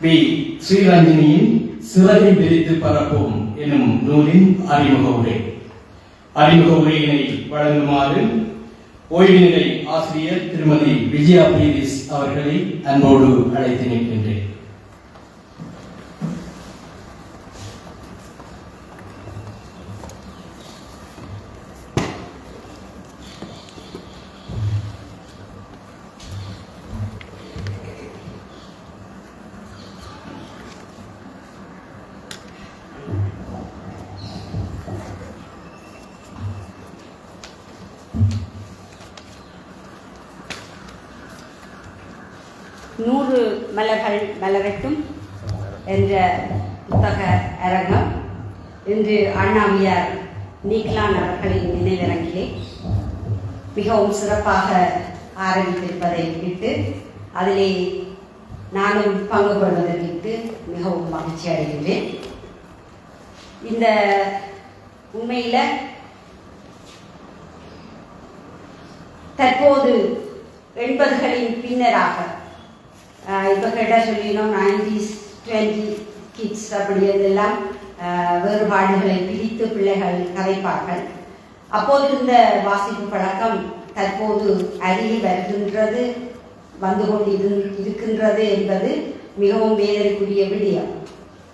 B ஸ்ரீரஞ்சனியின் சிறகை விரித்து பரப்போம் எனும் நூலின் அறிமுக உரை அறிமுக உரையினை வழங்குமாறு ஓய்வுநிலை ஆசிரியர் திருமதி விஜயா பீரிஸ் அவர்களை அன்போடு அழைத்து நிற்கின்றேன் மலர்கள் மலரட்டும் என்ற புத்தக அரங்கம் இன்று அண்ணாவியார் நீக்லான் அவர்களின் நினைவிறங்கிலே மிகவும் சிறப்பாக ஆரம்பித்திருப்பதை விட்டு அதிலே நானும் பங்கு கொள்வதற்கு மிகவும் மகிழ்ச்சி அடைகின்றேன். இந்த உண்மையில் தற்போது எண்பதுகளின் பின்னராக இப்போ கேட்டால் சொல்லினோம் நைன்டிஸ் டுவெண்ட்டி கிட்ஸ் அப்படியதெல்லாம் வேறுபாடுகளை பிரித்து பிள்ளைகள் கதைப்பார்கள். அப்போது இருந்த வாசிப்பு பழக்கம் தற்போது அருகி வருகின்றது வந்து கொண்டு இரு- இருக்கின்றது என்பது மிகவும் வேதனைக்குரிய விடயம்.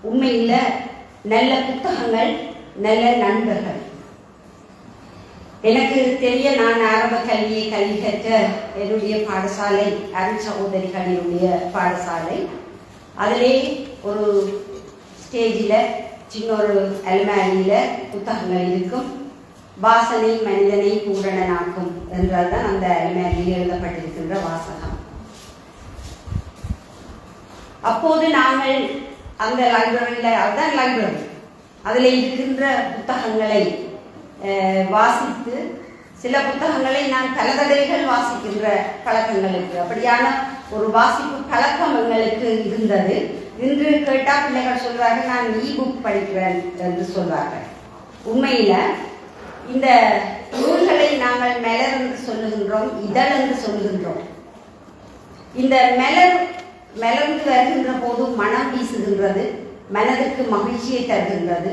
உண்மையில் நல்ல புத்தகங்கள் நல்ல நண்பர்கள். எனக்கு தெரிய நான் ஆரம்ப கல்வியை கல்வி கற்ற என்னுடைய பாடசாலை அருள் சகோதரிகளினுடைய பாடசாலை. அதிலே ஒரு ஸ்டேஜில் சின்ன ஒரு அல்மாரியில் புத்தகங்கள் இருக்கும். வாசனை மனிதனை பூரணனாக்கும் தான் அந்த அல்மாரியில் எழுதப்பட்டிருக்கின்ற வாசகம். அப்போது நாங்கள் அந்த லைப்ரரியில் அதுதான் லைப்ரரி அதில் இருக்கின்ற புத்தகங்களை வாசித்து சில புத்தகங்களை நான் பல தடவைகள் வாசிக்கின்ற பழக்கங்கள் இருக்கு. அப்படியான ஒரு வாசிப்பு பழக்கம் எங்களுக்கு இருந்தது. இன்று கேட்டால் பிள்ளைகள் சொல்றாங்க நான் இ புக் படிக்கிறேன் என்று சொல்வார்கள் உண்மையில இந்த நூல்களை நாங்கள் மலர் என்று சொல்லுகின்றோம் இதழ் என்று சொல்லுகின்றோம். இந்த மலர் மலர்ந்து வருகின்ற போது மனம் வீசுகின்றது மனதுக்கு மகிழ்ச்சியை தருகின்றது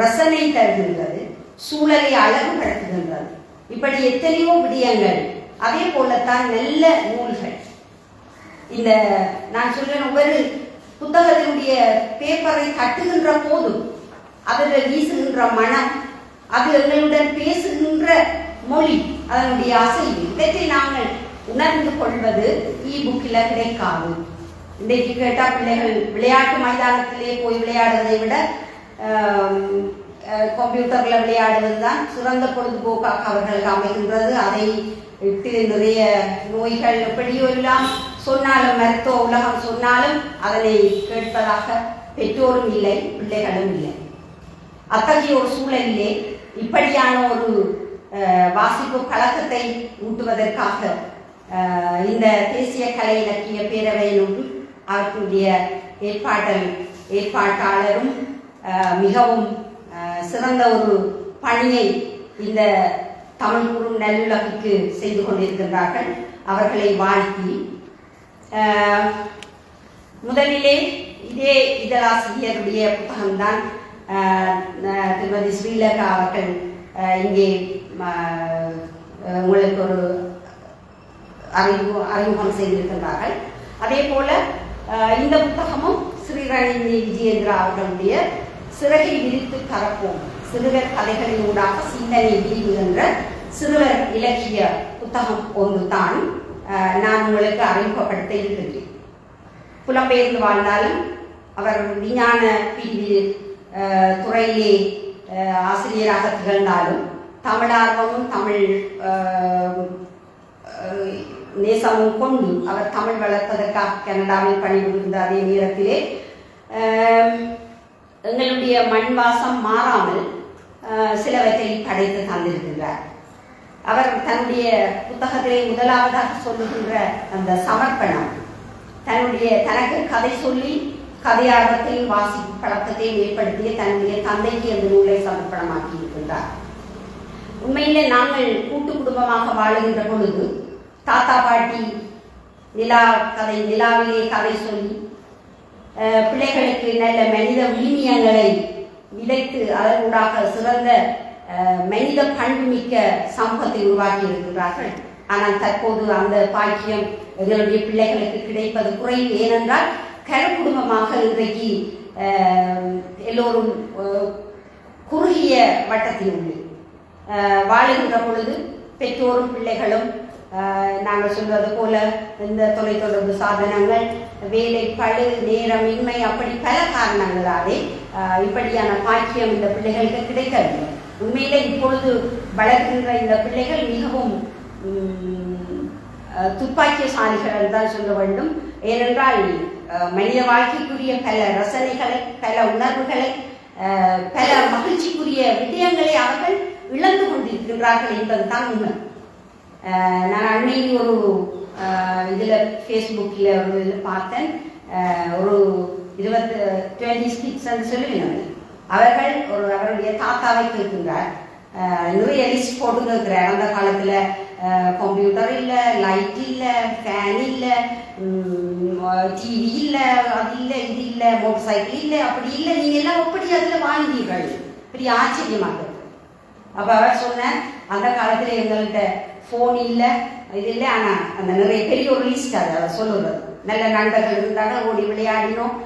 ரசனை தருகின்றது. சூழலை அழகுபடுத்துகின்றது. இப்படி எத்தனையோ விடயங்கள். அதே போலத்தான் நல்ல நூல்கள். இந்த நான் சொல்றேன் ஒவ்வொரு புத்தகத்தினுடைய பேப்பரை தட்டுகின்ற போதும் அதில் வீசுகின்ற மனம் அது எங்களுடன் பேசுகின்ற மொழி அதனுடைய அசைவு இவற்றை நாங்கள் உணர்ந்து கொள்வது இ புக்கில் கிடைக்காது. இன்றைக்கு கேட்டால் பிள்ளைகள் விளையாட்டு மைதானத்திலே போய் விளையாடுவதை விட கம்ப்யூட்டரில் விளையாடுவது தான் சிறந்த பொழுதுபோக்காக அவர்களுக்கு அமைகின்றது. அதை விட்டு நிறைய நோய்கள் எப்படியோ எல்லாம் சொன்னாலும் மருத்துவ உலகம் சொன்னாலும் அதனை கேட்பதாக பெற்றோரும் இல்லை பிள்ளைகளும் இல்லை. அத்தகைய ஒரு சூழலிலே இப்படியான ஒரு வாசிப்பு கழகத்தை ஊட்டுவதற்காக இந்த தேசிய கலை இலக்கிய பேரவையிலும் அவற்றுடைய ஏற்பாட்டல் ஏற்பாட்டாளரும் மிகவும் சிறந்த ஒரு பணியை இந்த தமிழ் கூறும் நல்லுலகிற்கு செய்து கொண்டிருக்கின்றார்கள். அவர்களை வாழ்த்தி முதலிலே இதே இதழாசிரியருடைய புத்தகம்தான் திருமதி ஸ்ரீலகா அவர்கள் இங்கே உங்களுக்கு ஒரு அறிமுக அறிமுகம் செய்திருக்கின்றார்கள். அதே போல இந்த புத்தகமும் ஸ்ரீரணினி விஜயேந்திரா அவர்களுடைய சிறகை விரித்து பரப்போம் சிறுவர் கதைகளினூடாக சிந்தனை விரிவு என்ற சிறுவர் இலக்கிய புத்தகம் ஒன்று தான் நான் உங்களுக்கு அறிமுகப்படுத்த இருக்கின்றேன். புலம்பெயர்ந்து வாழ்ந்தாலும் அவர் விஞ்ஞான பிரிவு துறையிலே ஆசிரியராக திகழ்ந்தாலும் தமிழார்வமும் தமிழ் நேசமும் கொண்டு அவர் தமிழ் வளர்ப்பதற்காக கனடாவில் பணிபுரிந்த அதே நேரத்திலே அஹ், மண் வாசம் மாறாமல் சிலவற்றை படைத்து தந்திருக்கின்றார். அவர் தன்னுடைய புத்தகத்திலே முதலாவதாக சொல்லுகின்ற அந்த சமர்ப்பணம் தன்னுடைய தனக்கு கதை சொல்லி கதையார்வத்தையும் வாசி பழக்கத்தையும் ஏற்படுத்திய தன்னுடைய தந்தைக்கு அந்த நூலை சமர்ப்பணமாக்கி இருக்கின்றார். உண்மையிலே நாங்கள் கூட்டு குடும்பமாக வாழுகின்ற பொழுது தாத்தா பாட்டி நிலா கதை நிலாவிலே கதை சொல்லி பிள்ளைகளுக்கு நல்ல மனித விழுமியங்களை விதைத்து அதனூடாக சிறந்த மனித பண்புமிக்க சமூகத்தை உருவாக்கி இருக்கிறார்கள் ஆனால் தற்போது அந்த பாக்கியம் எங்களுடைய பிள்ளைகளுக்கு கிடைப்பது குறைவு. ஏனென்றால் கருக்குடும்பமாக இன்றைக்கு எல்லோரும் குறுகிய வட்டத்தில் உள்ளே வாழுகின்ற பொழுது பெற்றோரும் பிள்ளைகளும் நாங்கள் சொல்வது போல இந்த தொலைத்தொடர்பு சாதனங்கள் வேலை பழு நேரமின்மை அப்படி பல காரணங்களாலே இப்படியான பாக்கியம் இந்த பிள்ளைகளுக்கு கிடைக்கவில்லை உண்மையில இப்பொழுது வளர்கின்ற இந்த பிள்ளைகள் மிகவும் துப்பாக்கியசாலிகள் தான் சொல்ல வேண்டும். ஏனென்றால் மனித வாழ்க்கைக்குரிய பல ரசனைகளை பல உணர்வுகளை பல மகிழ்ச்சிக்குரிய விடயங்களை அவர்கள் இழந்து கொண்டிருக்கின்றார்கள் என்பதுதான் உண்மை. நான் அண்மையில் ஒரு இதில் ஃபேஸ்புக்கில் ஒரு இதில் பார்த்தேன். ஒரு இருபத்து டுவெண்ட்டி ஸ்கிட்ஸ் சொல்லுவேன் அவர்கள் ஒரு அவருடைய தாத்தாவை கேட்கின்றார். நிறைய லிஸ்ட் போட்டு கேட்குறார். அந்த காலத்தில் கம்ப்யூட்டர் இல்லை லைட் இல்லை ஃபேன் இல்லை டிவி இல்லை அது இல்லை இது இல்லை மோட்டர் சைக்கிள் இல்லை அப்படி இல்லை. நீங்க எல்லாம் எப்படி அதில் வாங்கினீர்கள்? பெரிய ஆச்சரியமாக. அப்போ அவர் சொன்னேன் அந்த காலத்தில் எங்கள்கிட்ட ஃபோன் இல்லை இது இல்லை ஆனால் அந்த நிறைய பெரிய ஒரு லிஸ்ட் அது அவர் சொல்லுறது நல்ல நண்பர்கள் இருந்தாங்க ஓடி விளையாடினோம்.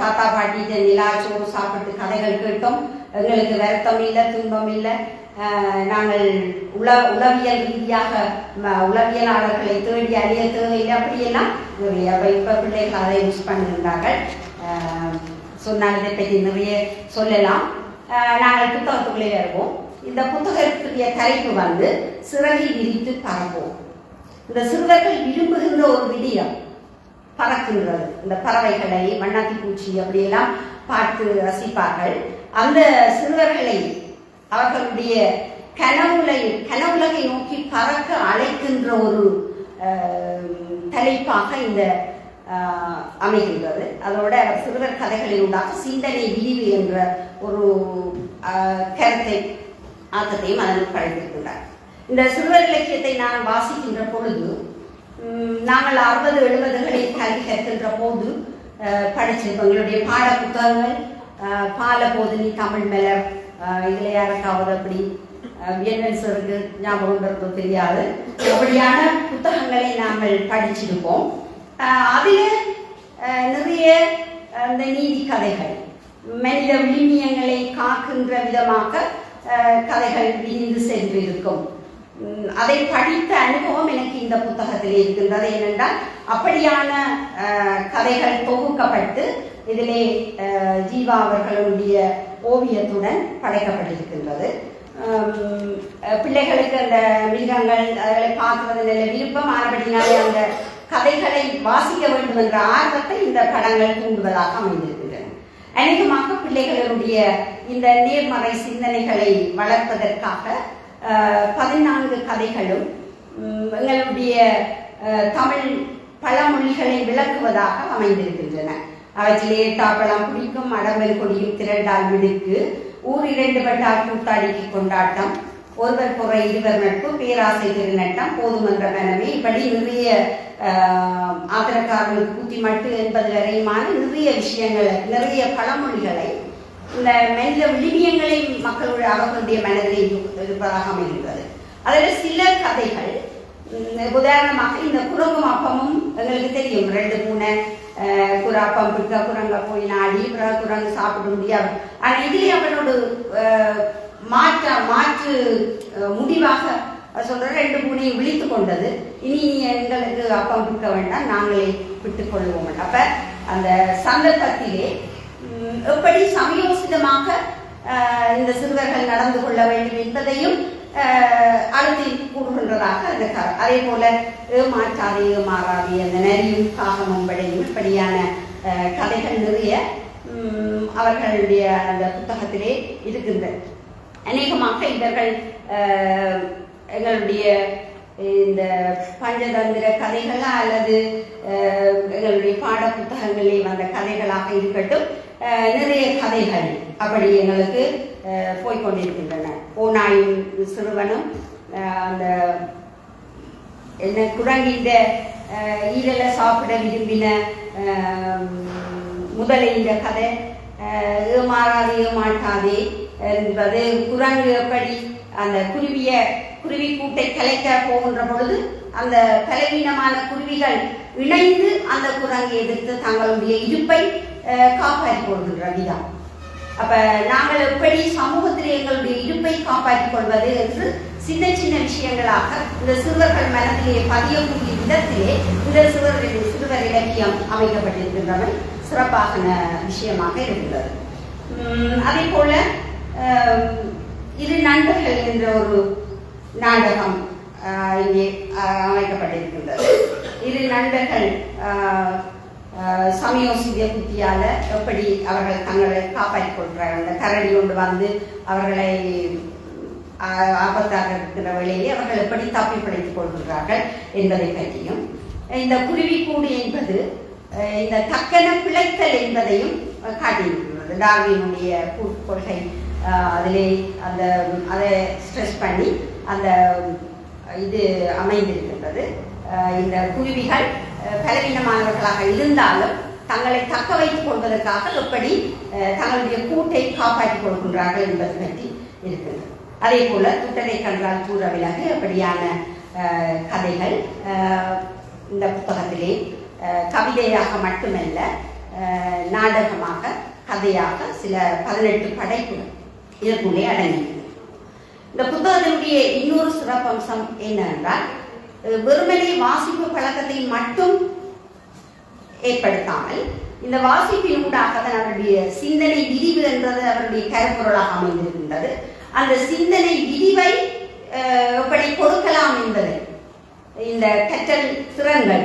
தாத்தா பாட்டிட்ட நிலா சோறு சாப்பிட்டு கதைகள் கேட்டோம். எங்களுக்கு வருத்தம் இல்லை துன்பம் இல்லை. நாங்கள் உள உளவியல் ரீதியாக உளவியலாளர்களை தேடி அறிய தேவையில்லை அப்படியெல்லாம் நிறைய அப்ப பிள்ளைகள் அதை யூஸ் பண்ணியிருந்தார்கள். சொன்னால் இதை பற்றி நிறைய சொல்லலாம். நாங்கள் புத்தகத்துக்குள்ளே வருவோம். இந்த புத்தகத்துடைய தலைப்பு வந்து சிறகை விரித்து பறப்போம் இந்த சிறுவர்கள் விரும்புகின்ற ஒரு விடியம் பறக்கின்றது. இந்த பறவைகளை வண்ணாத்தி பூச்சி அப்படியெல்லாம் பார்த்து ரசிப்பார்கள். அந்த சிறுவர்களை அவர்களுடைய கனவுலை கனவுலகை நோக்கி பறக்க அழைக்கின்ற ஒரு தலைப்பாக இந்த அமைகின்றது. அதோட சிறுவர் கதைகளில் உண்டாக சிந்தனை விரிவு என்ற ஒரு கருத்தை ஆக்கத்தையும் அதன் படைத்திருக்கின்றார் இந்த சிறுவர் இலக்கியத்தை நான் வாசிக்கின்ற பொழுது நாங்கள் அறுபது எழுபதுகளில் கல்வி கற்கின்ற போது அஹ், படிச்சிருக்கோம் எங்களுடைய பாட புத்தகங்கள் பாலபோதினி தமிழ் மலர் அஹ், இதுல யாருக்காவது அப்படி வியன்வென்சருக்கு ஞாபகம் தெரியாது. அப்படியான புத்தகங்களை நாங்கள் படிச்சிருப்போம். அதில் நிறைய இந்த நீதி கதைகள் மனித விழுமியங்களை காக்கின்ற விதமாக கதைகள் விரிந்து சென்றிருக்கும். இருக்கும் அதை படித்த அனுபவம் எனக்கு இந்த புத்தகத்தில் இருக்கின்றது. ஏனென்றால் அப்படியான கதைகள் தொகுக்கப்பட்டு இதிலே ஜீவா அவர்களுடைய ஓவியத்துடன் படைக்கப்பட்டிருக்கின்றது. பிள்ளைகளுக்கு அந்த மிருகங்கள் அதுகளை பார்க்கறது நல்ல விருப்பம். ஆனபடினாலே அந்த கதைகளை வாசிக்க வேண்டும் என்ற ஆர்வத்தை இந்த படங்கள் தூண்டுவதாக அமைந்திருக்கின்றன அநேகமாக பிள்ளைகளுடைய இந்த நேர்மறை சிந்தனைகளை வளர்ப்பதற்காக பதினான்கு கதைகளும் எங்களுடைய தமிழ் பழமொழிகளை விளக்குவதாக அமைந்திருக்கின்றன. அவற்றிலே எட்டாப்பழம் குடிக்கும் அடம்பல் கொடியும் திரண்டால் விடுக்கு ஊர் இரண்டு பட்டால் கூத்தாடிக்கு கொண்டாட்டம் ஒருவர் குறை இருவர் நட்பு பேராசை திருநட்டம் போதுமன்ற மனமே இப்படி நிறைய ஆஹ், ஆதரக்காரர்களுக்கு குத்தி மட்டு என்பது வரையுமான நிறைய விஷயங்களை நிறைய பழமொழிகளை இந்த மனித விழுமியங்களை மக்களுடைய அவர்களுடைய மனதில் இருப்பதாக அமைகின்றது. அதில் சில கதைகள் உதாரணமாக இந்த குரங்கும் அப்பமும் எங்களுக்கு தெரியும். ரெண்டு மூணு அஹ், குராப்பம் பிடிக்க குரங்க போய் நாடி பிறகு குரங்கு சாப்பிட முடியாது. ஆனால் இதிலே அவனோட மாற்ற மாற்று முடிவாக சொல்ற ரெண்டு மூணையும் விழித்து கொண்டது. இனி எங்களுக்கு அப்பம் பிடிக்க வேண்டாம் நாங்களே விட்டுக்கொள்வோம் அப்ப அந்த சந்தர்ப்பத்திலே எப்படி சமயோசிதமாக இந்த சிறுவர்கள் நடந்து கொள்ள வேண்டும் என்பதையும் அழுத்தி கூறுகின்றதாக அந்த க- அதே போல ஏமாற்றாதே ஏமாறாதே அந்த நரியும் காகமும் படையும் இப்படியான கதைகள் நிறைய அவர்களுடைய அந்த புத்தகத்திலே இருக்கின்றன. அநேகமாக இவர்கள் எங்களுடைய இந்த பஞ்சதந்திர கதைகளா அல்லது எங்களுடைய பாட புத்தகங்களில் வந்த கதைகளாக இருக்கட்டும் நிறைய கதைகள் அப்படி எங்களுக்கு போய்கொண்டிருக்கின்றன போய்க்கொண்டிருக்கின்றன. ஓநாயும் சிறுவனும் அந்த என்ன குரங்கின்ற ஈரல சாப்பிட விரும்பின முதலை இந்த கதை ஏமாறாதே ஏமாறாது ஏமாட்டாதே என்பது குரங்கு எப்படி அந்த குருவிய குருவி கூட்டை கலைக்க போகின்ற பொழுது அந்த கலைவீனமான குருவிகள் இணைந்து அந்த குரங்கை எதிர்த்து தங்களுடைய இருப்பை காப்பாற்றி காப்பாற்றிக் கொள்கின்ற விதம். அப்ப நாங்கள் எப்படி சமூகத்தில் எங்களுடைய இருப்பை காப்பாற்றிக் கொள்வது என்று சின்ன சின்ன விஷயங்களாக இந்த சிறுவர்கள் மனதிலே பதியக்கூடிய விதத்திலே இந்த சிறுவர்களின் சிறுவர் இலக்கியம் அமைக்கப்பட்டிருக்கின்றவன் சிறப்பாக விஷயமாக இருக்கிறது அதே போல இரு நண்பர்கள் என்ற ஒரு நாடகம் இங்கே அமைக்கப்பட்டிருக்கின்றது. இரு நண்பர்கள் சமயோசிய புத்தியால எப்படி அவர்கள் தங்களை காப்பாற்றிக் கொள்கிறார்கள் அந்த கரடி கொண்டு வந்து அவர்களை ஆபத்தாக இருக்கிற வேளையிலே அவர்கள் எப்படி தப்பி பிழைத்துக் கொள்கிறார்கள் என்பதை பற்றியும் இந்த குருவிக்கூடு என்பது இந்த தக்கன பிழைத்தல் என்பதையும் காட்டியிருக்கிறது டார்வினுடைய கொள்கை அதிலே அந்த அதை ஸ்ட்ரெஸ் பண்ணி அந்த இது அமைந்திருக்கின்றது. இந்த குருவிகள் பலவீனமானவர்களாக இருந்தாலும் தங்களை தக்க வைத்துக் கொள்வதற்காக எப்படி தங்களுடைய கூட்டை காப்பாற்றிக் கொள்கின்றார்கள் என்பது பற்றி இருக்கின்றது. அதே போல துட்டனை கண்டால் கூற விலகு அப்படியான கதைகள் இந்த புத்தகத்திலே கவிதையாக மட்டுமல்ல நாடகமாக கதையாக சில பதினெட்டு படைப்புகள் இதற்குள்ளே அடங்கியது இந்த புத்தகத்தினுடைய இன்னொரு சிறப்பம்சம் என்னென்றால் அஹ், வெறுமனே வாசிப்பு பழக்கத்தை மட்டும் ஏற்படுத்தாமல் இந்த வாசிப்பின் ஊடாகத்தான் தான் அவருடைய சிந்தனை விரிவு என்றது அவருடைய கருப்பொருளாக அமைந்திருக்கின்றது. அந்த சிந்தனை விரிவை எப்படி கொடுக்கலாம் என்பதை இந்த கற்றல் திறன்கள்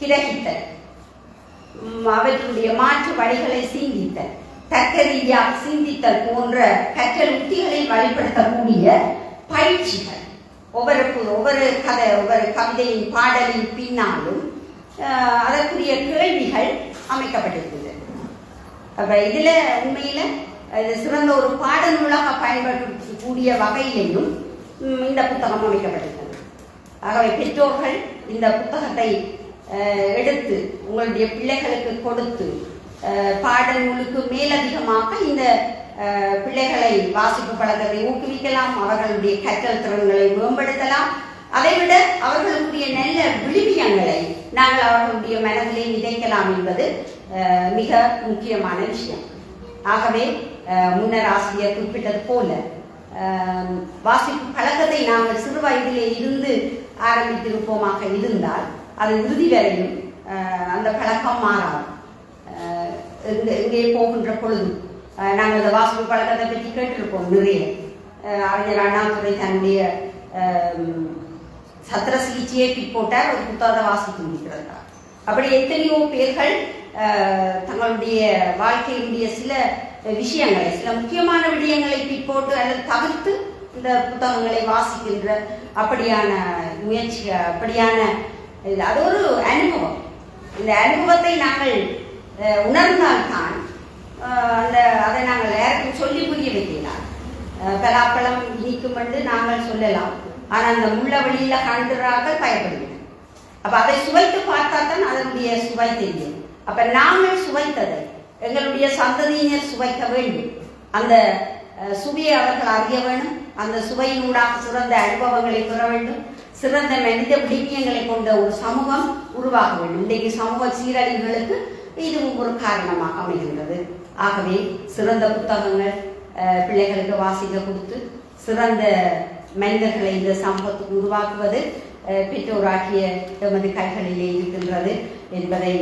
கிரகித்தல் அவற்றுடைய மாற்று வழிகளை சிந்தித்தல் தர்க்க ரீதியாக சிந்தித்தல் போன்ற கற்றல் உத்திகளை வழிபடுத்தக்கூடிய பயிற்சிகள். ஒவ்வொரு ஒவ்வொரு கதை ஒவ்வொரு கவிதையின் பாடலின் பின்னாலும் அதற்குரிய கேள்விகள் அமைக்கப்பட்டிருக்கிறது அப்ப இதுல உண்மையில இது சிறந்த ஒரு பாடநூலாக பயன்படுத்தக்கூடிய வகையிலையும் இந்த புத்தகம் அமைக்கப்பட்டிருக்கிறது. ஆகவே பெற்றோர்கள் இந்த புத்தகத்தை எடுத்து உங்களுடைய பிள்ளைகளுக்கு கொடுத்து பாடல் நூலுக்கு மேலதிகமாக இந்த பிள்ளைகளை வாசிப்பு பழக்கத்தை ஊக்குவிக்கலாம் அவர்களுடைய கற்றல் திறன்களை மேம்படுத்தலாம். அதைவிட அவர்களுடைய நல்ல விழுமியங்களை நாங்கள் அவர்களுடைய மனதிலே விதைக்கலாம் என்பது மிக முக்கியமான விஷயம். ஆகவே முன்னர் ஆசிரியர் குறிப்பிட்டது போல வாசிப்பு பழக்கத்தை நாங்கள் சிறு வயதிலே இருந்து ஆரம்பித்திருப்போமாக இருந்தால் அது இறுதி வரையும் அந்த பழக்கம் மாறாது. இந்த இங்கே போகின்ற பொழுது நாங்கள் இந்த வாசல் பழக்கத்தை பற்றி கேட்டிருப்போம் நிறைய. அறிஞர் அண்ணாதுரை தன்னுடைய சத்திர சிகிச்சையை பிற்போட்டார் ஒரு புத்தகத்தை வாசித்து முடிக்கிறார் அப்படி எத்தனையோ பேர்கள் தங்களுடைய வாழ்க்கையினுடைய சில விஷயங்களை சில முக்கியமான விடயங்களை பிற்போட்டு அல்லது தவிர்த்து இந்த புத்தகங்களை வாசிக்கின்ற அப்படியான முயற்சி அப்படியான இது அது ஒரு அனுபவம். இந்த அனுபவத்தை நாங்கள் உணர்ந்தால்தான் அந்த அதை நாங்கள் யாருக்கும் சொல்லி புரிய வைக்கலாம் பலாப்பழம் இனிக்கும் என்று நாங்கள் சொல்லலாம். ஆனால் அந்த முள்ள வழியில் கண்டுறார்கள் பயப்படுகிறோம் அப்போ அதை சுவைத்து பார்த்தா தான் அதனுடைய சுவை தெரியும். அப்போ நாங்கள் சுவைத்ததை எங்களுடைய சந்ததியினர் சுவைக்க வேண்டும். அந்த சுவையை அவர்கள் அறிய வேண்டும். அந்த சுவையினூடாக சிறந்த அனுபவங்களை பெற வேண்டும். சிறந்த மனித விடிமியங்களை கொண்ட ஒரு சமூகம் உருவாக வேண்டும். இன்றைக்கு சமூக சீரழிவுகளுக்கு இதுவும் ஒரு காரணமாக அமைகின்றது. ஆகவே சிறந்த புத்தகங்கள் பிள்ளைகளுக்கு வாசிக்க கொடுத்து சிறந்த மனிதர்களை இந்த சமூகத்துக்கு உருவாக்குவது பெற்றோராகிய எமது கைகளிலே இருக்கின்றது என்பதை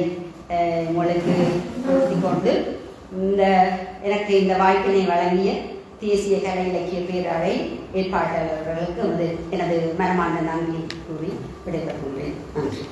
உங்களுக்கு கொண்டு இந்த எனக்கு இந்த வாய்ப்பினை வழங்கிய தேசிய கலை இலக்கிய பேரவை ஏற்பாட்டாளர்களுக்கு வந்து எனது மனமார்ந்த நன்றி கூறி விடைபெறுகின்றேன். நன்றி.